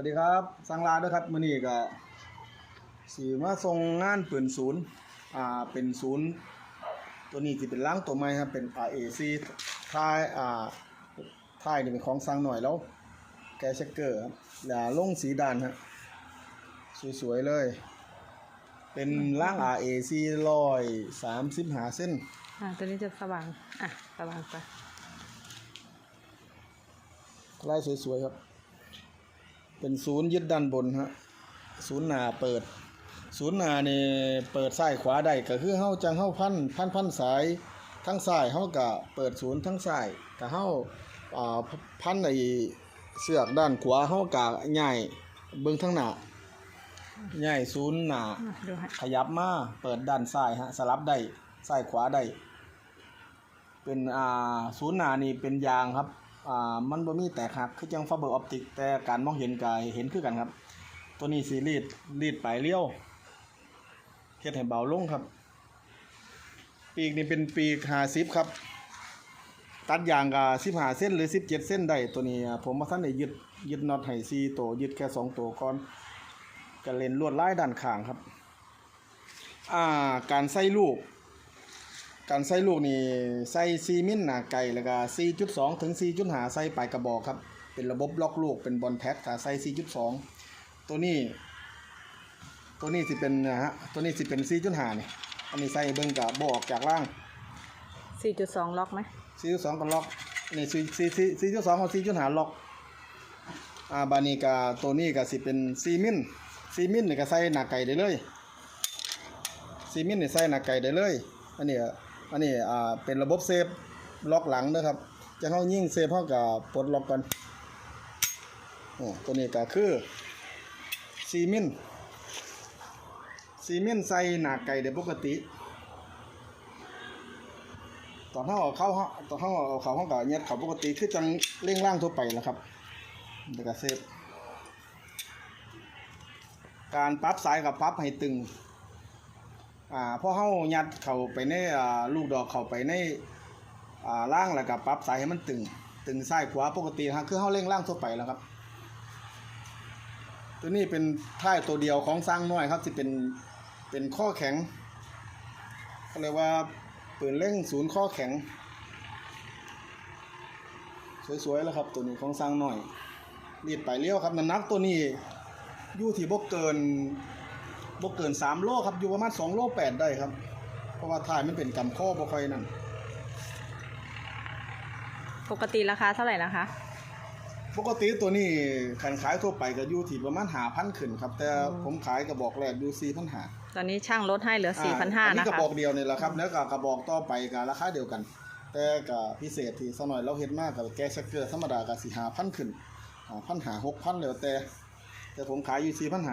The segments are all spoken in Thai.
วัสดีครับสังลาด้วยครับมื้อนี้ก็สีมาส่งงานปืนศูนย์อ่าเป็นศูนย์ตัวนี้ที่เป็นล้างตัวใหม่ครับเป็น RAC ท้ายอ่าท้ายนี่เป็นของสร้างหน่อยแล้ว แกเช็คเกอร์ครับอย่าลงสีดานฮะสวยๆเลย เป็นล้าง RAC ร้อยสามสิบหาเส้นอ่าตัวนี้จะสว่าง อะ สว่างไปลายสวยๆครับ เป็นศูนย์ยึดด้านบนฮะศูนย์หนาเปิด ศูนย์หนานี่เปิดซ้ายขวาได้ก็คือเฮาจังเฮาพันพันพันสายทั้งซ้ายเฮาก็เปิดศูนย์ทั้งซ้ายก็เฮาอ่าพันไอ้เสือกด้านขวาเฮาก็ใหญ่เบิ่งทั้งหน้าใหญ่ศูนย์หน้าอะดูให้ขยับมาเปิดด้านซ้ายฮะสลับได้ซ้ายขวาได้เป็นอ่าศูนย์หน้านี่เป็นยางครับ อ่ามันบ่มีแตกหักคือจังไฟเบอร์ออปติกแต่การมองเห็นก็เห็นคือกันครับ ตัวนี้สีรีดรีดปลายเลี้ยวเฮ็ดให้เบาลงครับ ปีกนี่เป็นปีก50ครับ ตัดยางก็15เส้นหรือ17เจ็ดเส้นได้ตัวนี้ผมมาท่านได้ยึดยึดน็อตให้4ตัวยึดแค่2ตัวก่อนก็เลนลวดลายด้านข้างครับ อ่าการใส่ลูก การใส่ลูกนี่ใส่ซีมิลหนาไก่แล้วก็4.2 ถึง 4.5 ใส่ปลายกระบอกครับ เป็นระบบล็อกลูกเป็นบอลแพ็คถ้าใส่4.2 ตัวนี้ ตัวนี้สิเป็นนะฮะตัวนี้สิเป็น 4.5 นี่อันนี้ใส่เบิ่งกับบออกจากล่าง 4.2 ล็อกไหม4.2ก็ล็อกนี่4 4 4.2กับ4.5 ล็อกอ่าบานี้ก็ตัวนี้ก็สิเป็นซีมิลซีมิลนี่ก็ใส่หน้าไก่ได้เลยซีมินนี่ใส่หน้าไก่ได้เลยอันนี้ อันนี้อ่าเป็นระบบเซฟล็อกหลังนะครับ จะเข้ายิ่งเซฟเท่ากับปลดล็อกกันอตัวนี้ก็คือซีมินซีมินใส่หนาไก่ได้ปกติ ตอนเท่าเอาเข้าตอนเท่าเอาเข้าห้องกับเนี้ยเขาปกติคือจังเร่งร่างทั่วไปแหล้วครับแล้วก็เซฟการปรับสายกับปรับให้ตึง อ่าพอเฮายัดเข้าไปในอ่าลูกดอกเข้าไปในอ่าล่างแล้วก็ปรับสายให้มันตึง ตึงซ้ายขวาปกติครับคือเฮาเร่งล่างทั่วไปแล้วครับ ตัวนี้เป็นท้ายตัวเดียวของสร้างน้อยครับที่เป็นเป็นข้อแข็งเขาเรียกว่าปืนเร่งศูนย์ข้อแข็ง สวยๆแล้วครับ ตัวนี้ของสร้างน้อยรีดไปเลี้ยวครับน้ำหนักตัวนี้อยู่ที่บ่เกิน บ่เกิน3โลครับอยู่ประมาณ2โล8ได้ครับ เพราะว่าถ่ายมันเป็นกำข้อบ่ค่อยนั่นปกติราคาเท่าไหร่นะคะ ปกติตัวนี้ขันขายทั่วไปก็อยู่ที่ประมาณ5,000ขึ้นครับ แต่อืมผมขายกระบอกแรกอยู่4,500ตอนนี้ช่างลดให้เหลืออัน4,500นี้นะกระคะบอกเดียวนี่แหละครับแล้วก็กระบอกต่อไปก็ราคาเดียวกัน แต่ก็พิเศษที่สักหน่อยเราเฮ็ดมากกับแก๊สชักเกอร์ธรรมดาก็สิ5,000ขึ้น5,000 6,000แล้วแต่ แต่ผมขายอยู่4,500น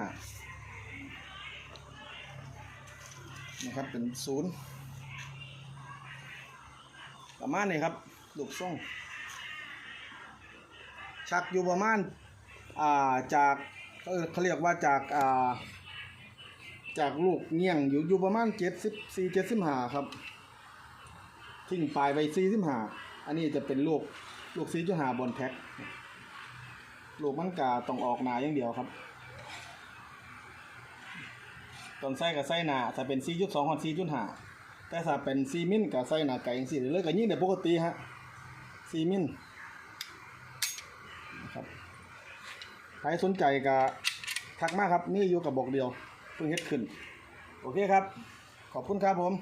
นะครับเป็นศูนย์ประมาณนี้ครับลูกส่งชักอยู่ประมาณอ่าจากเออเขาเรียกว่าจากอ่าจากลูกเงี้ยงอยู่อยู่ประมาณเจ็ดสิบสี่เจ็ดสิบห้าครับ ทิ้งปลายไปสี่สิบห้าอันนี้จะเป็นลูกลูกสี่จุดห้าบนแพ็คลูกมันกาต้องออกหนาอย่างเดียวครับ ตอนไส้กับไส้หนาถ้าเป็นสี่จุดสองกับสี่จุดห้าแต่ถ้าเป็นซีมินกับไส้หนาไก่ยังสี่เลยก็ยิ่งแต่ปกติฮะซีมินนะครับใครสนใจก็ทักมาครับนี่อยู่กับบอกเดียวเพิ่งเฮ็ดขึ้น โอเคครับ ขอบคุณครับผม